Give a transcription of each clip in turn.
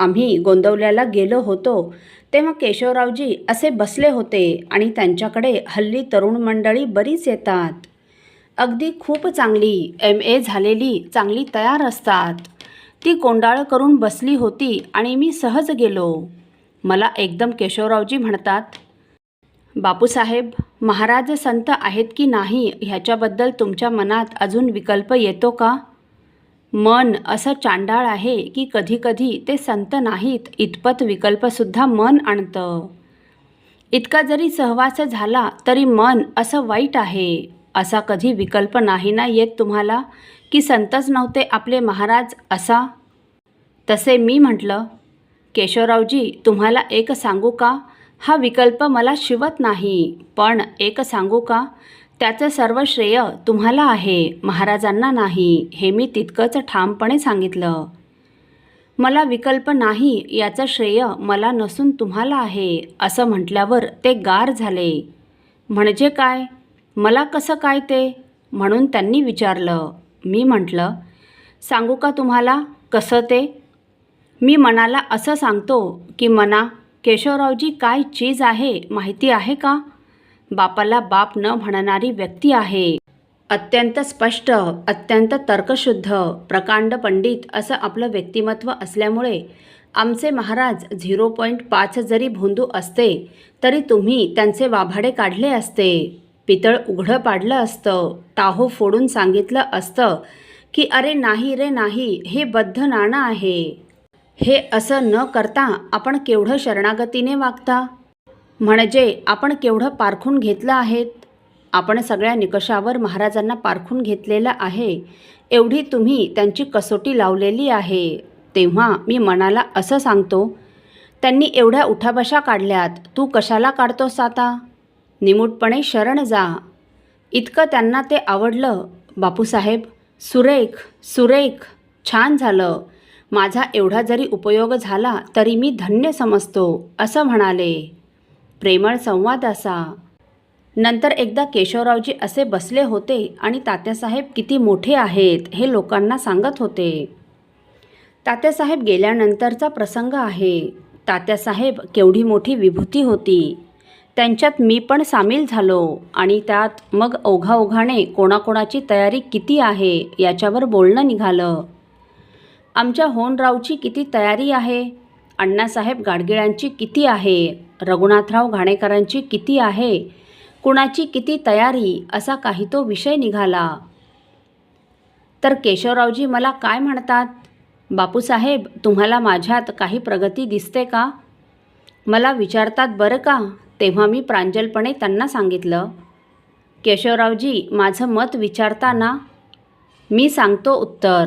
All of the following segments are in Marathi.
आम्ही गोंदवल्याला गेलो होतो. तेव्हा केशवरावजी असे बसले होते आणि त्यांच्याकडे हल्ली तरुण मंडळी बरीच येतात. अगदी खूप चांगली एम ए झालेली चांगली तयार असतात. ती कोंडाळ करून बसली होती आणि मी सहज गेलो. मला एकदम केशवरावजी म्हणतात बापूसाहेब महाराज संत आहेत की नाही ह्याच्याबद्दल तुमच्या मनात अजून विकल्प येतो का? मन असं चांडाळ आहे की कधीकधी ते संत नाहीत इतपत विकल्पसुद्धा मन आणतं. इतका जरी सहवास झाला तरी मन असं वाईट आहे. असा कधी विकल्प नाही ना येत तुम्हाला की संतच नव्हते आपले महाराज असा? तसे मी म्हटलं केशवरावजी तुम्हाला एक सांगू का? हा विकल्प मला शिवत नाही. पण एक सांगू का? त्याचं सर्व श्रेय तुम्हाला आहे. महाराजांना नाही. हे मी तितकंच ठामपणे सांगितलं. मला विकल्प नाही. याचं श्रेय मला नसून तुम्हाला आहे असं म्हटल्यावर ते गार झाले. म्हणजे काय? मला कसं काय ते? म्हणून त्यांनी विचारलं. मी म्हटलं सांगू का तुम्हाला कसं ते? मी मनाला असं सांगतो की मना केशवरावजी काय चीज आहे? माहिती आहे का? बापाला बाप न म्हणणारी व्यक्ती आहे. अत्यंत स्पष्ट अत्यंत तर्कशुद्ध प्रकांड पंडित असं आपलं व्यक्तिमत्व असल्यामुळे आमचे महाराज झिरो पॉईंट पाच जरी भोंदू असते तरी तुम्ही त्यांचे वाभाडे काढले असते. पितळ उघडं पाडलं असतं टाहो फोडून सांगितलं असतं की अरे नाही रे नाही हे बद्ध नाणं आहे. हे असं न करता आपण केवढं शरणागतीने वागता म्हणजे आपण केवढं पारखून घेतलं आहेत? आपण सगळ्या निकषावर महाराजांना पारखून घेतलेलं आहे. एवढी तुम्ही त्यांची कसोटी लावलेली आहे. तेव्हा मी मनाला असं सांगतो त्यांनी एवढ्या उठाबशा काढल्यात तू कशाला काढतोस आता? निमूटपणे शरण जा. इतकं त्यांना ते आवडलं. बापूसाहेब सुरेख सुरेख छान झालं. माझा एवढा जरी उपयोग झाला तरी मी धन्य समजतो असं म्हणाले. प्रेमळ संवाद असा. नंतर एकदा केशवरावजी असे बसले होते आणि तात्यासाहेब किती मोठे आहेत हे लोकांना सांगत होते. तात्यासाहेब गेल्यानंतरचा प्रसंग आहे. तात्यासाहेब केवढी मोठी विभूती होती. त्यांच्यात मी पण सामील झालो आणि त्यात मग ओघाओघाने कोणाकोणाची तयारी किती आहे याच्यावर बोलणं निघालं. आमच्या होनरावची किती तयारी आहे? अण्णासाहेब गाडगिळांची किती आहे? रघुनाथराव घाणेकरांची किती आहे? कुणाची किती तयारी? असा काही तो विषय निघाला. तर केशवरावजी मला काय म्हणतात? बापूसाहेब तुम्हाला माझ्यात काही प्रगती दिसते का? मला विचारतात बरं का? तेव्हा मी प्रांजलपणे त्यांना सांगितलं. केशवरावजी माझं मत विचारताना मी सांगतो उत्तर.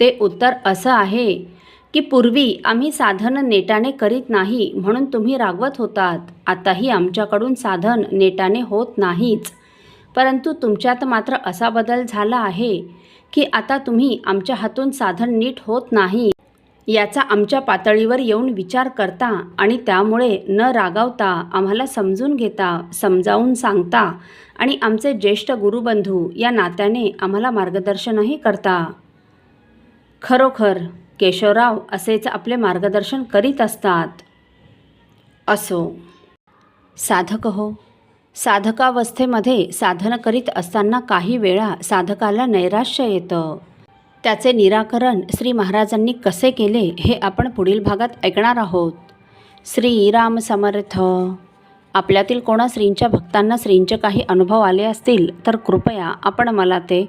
ते उत्तर असं आहे. की पूर्वी आम्ही साधन नेटाने करीत नाही म्हणून तुम्ही रागवत होतात. आताही आमच्याकडून साधन नेटाने होत नाहीच. परंतु तुमच्यात मात्र असा बदल झाला आहे की आता तुम्ही आमच्या हातून साधन नीट होत नाही. याचा आमच्या पातळीवर येऊन विचार करता आणि त्यामुळे न रागावता आम्हाला समजून घेता समजावून सांगता आणि आमचे ज्येष्ठ गुरुबंधू या नात्याने आम्हाला मार्गदर्शनही करता. खरोखर केशवराव असेच आपले मार्गदर्शन करीत असतात. असो. साधक हो. साधकावस्थेमध्ये साधन करीत असताना काही वेळा साधकाला नैराश्य येतं. त्याचे निराकरण श्री महाराजांनी कसे केले हे आपण पुढील भागात ऐकणार आहोत. श्रीराम समर्थ. आपल्यातील कोणा श्रींच्या भक्तांना श्रींचे काही अनुभव आले असतील तर कृपया आपण मला ते